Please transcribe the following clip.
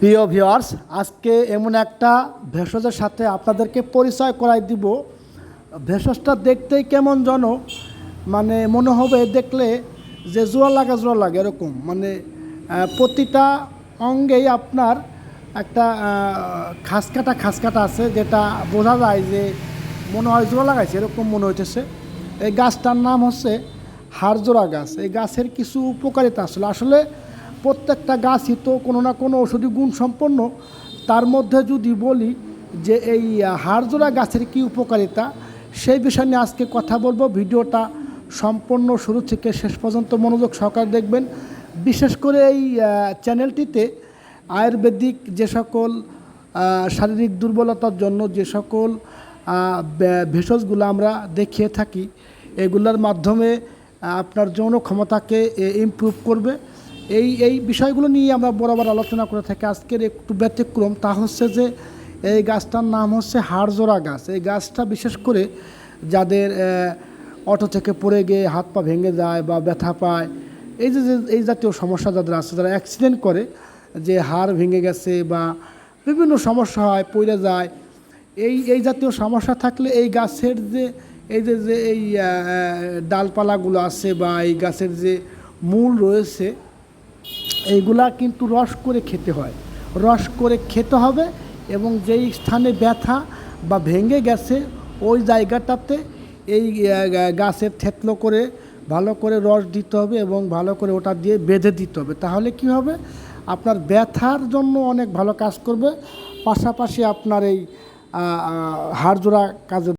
প্রিয় ভিউয়ার্স, আজকে এমন একটা ভেষজের সাথে আপনাদেরকে পরিচয় করাই দিব। ভেষজটা দেখতেই কেমন যেন মানে মনে হবে দেখলে যে জোড়া লাগা জোড়া লাগে, এরকম। মানে প্রতিটা অঙ্গেই আপনার একটা খাসকাটা খাসকাটা আছে, যেটা বোঝা যায় যে মনে হয় জোড়া লাগাইছে, এরকম মনে হইতেছে। এই গাছটার নাম হচ্ছে হারজোড়া গাছ। এই গাছের কিছু উপকারিতা আসলে আসলে প্রত্যেকটা গাছই তো কোনো না কোনো ওষুধি গুণ সম্পন্ন। তার মধ্যে যদি বলি যে এই হাড়জোড়া গাছের কি উপকারিতা, সেই বিষয় নিয়ে আজকে কথা বলব। ভিডিওটা সম্পূর্ণ শুরু থেকে শেষ পর্যন্ত মনোযোগ সহকারে দেখবেন। বিশেষ করে এই চ্যানেলটিতে আয়ুর্বেদিক যে সকল শারীরিক দুর্বলতার জন্য যে সকল ভেষজগুলো আমরা দেখিয়ে থাকি, এগুলোর মাধ্যমে আপনার যৌন ক্ষমতাকে ইমপ্রুভ করবে। এই এই বিষয়গুলো নিয়ে আমরা বরাবর আলোচনা করে থাকি। আজকের একটু ব্যতিক্রম, তা হচ্ছে যে এই গাছটার নাম হচ্ছে হাড়জোড়া গাছ। এই গাছটা বিশেষ করে যাদের অটো থেকে পড়ে গিয়ে হাত পা ভেঙে যায় বা ব্যথা পায়, এই যে এই জাতীয় সমস্যা যাদের আছে, যারা অ্যাক্সিডেন্ট করে, যে হাড় ভেঙে গেছে বা বিভিন্ন সমস্যা হয়, পড়ে যায়, এই এই জাতীয় সমস্যা থাকলে এই গাছের যে, এই যে যে, এই ডালপালাগুলো আছে বা এই গাছের যে মূল রয়েছে এইগুলা কিন্তু রস করে খেতে হয়। রস করে খেতে হবে এবং যেই স্থানে ব্যথা বা ভেঙে গেছে, ওই জায়গাটাতে এই গাছের থেতলো করে ভালো করে রস দিতে হবে এবং ভালো করে ওটা দিয়ে বেঁধে দিতে হবে। তাহলে কি হবে? আপনার ব্যথার জন্য অনেক ভালো কাজ করবে। পাশাপাশি আপনার এই হাড় জোড়া কাজে